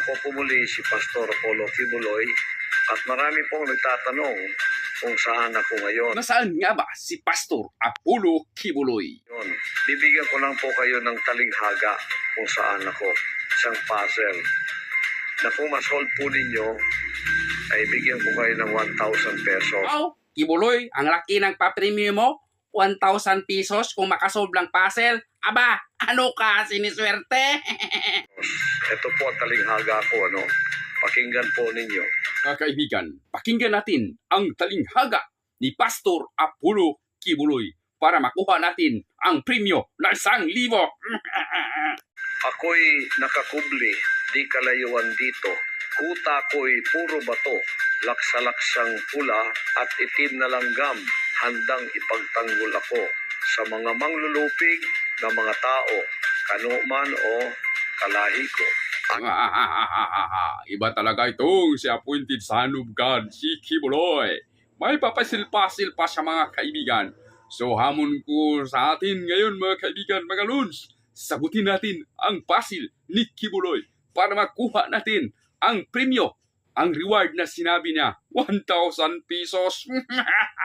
Ako po muli si Pastor Polo Kibuloy at marami pong nagtatanong kung saan ako ngayon. Nasaan nga ba si Pastor Apollo Kibuloy? Yun. Bibigyan ko lang po kayo ng talinghaga kung saan ako. Isang puzzle. Na kung ma-solve po ninyo, ay bigyan ko kayo ng 1,000 pesos. Wow, Kibuloy, ang laki ng papremyo mo. 1,000 pesos kung makasolve lang puzzle. Aba, ano ka, siniswerte? Ito po ang talinghaga ko, ano? Pakinggan po ninyo. Mga kaibigan, pakinggan natin ang talinghaga ni Pastor Apollo Kibuloy para makuha natin ang premyo ng isang libo. Ako'y nakakubli, di kalayuan dito. Kuta ko'y puro bato, laksa-laksang pula at itim na langgam. Handang ipagtanggol ako sa mga manglulupig na mga tao, kanuman o kalahi ko. Iba talaga itong si appointed son of God, si Kibuloy. May papasil-pasil pa sa mga kaibigan. So hamon ko sa atin ngayon mga kaibigan, mga loons. Sagutin natin ang pasil ni Kibuloy para makuha natin ang premyo, ang reward na sinabi niya, 1,000 pesos.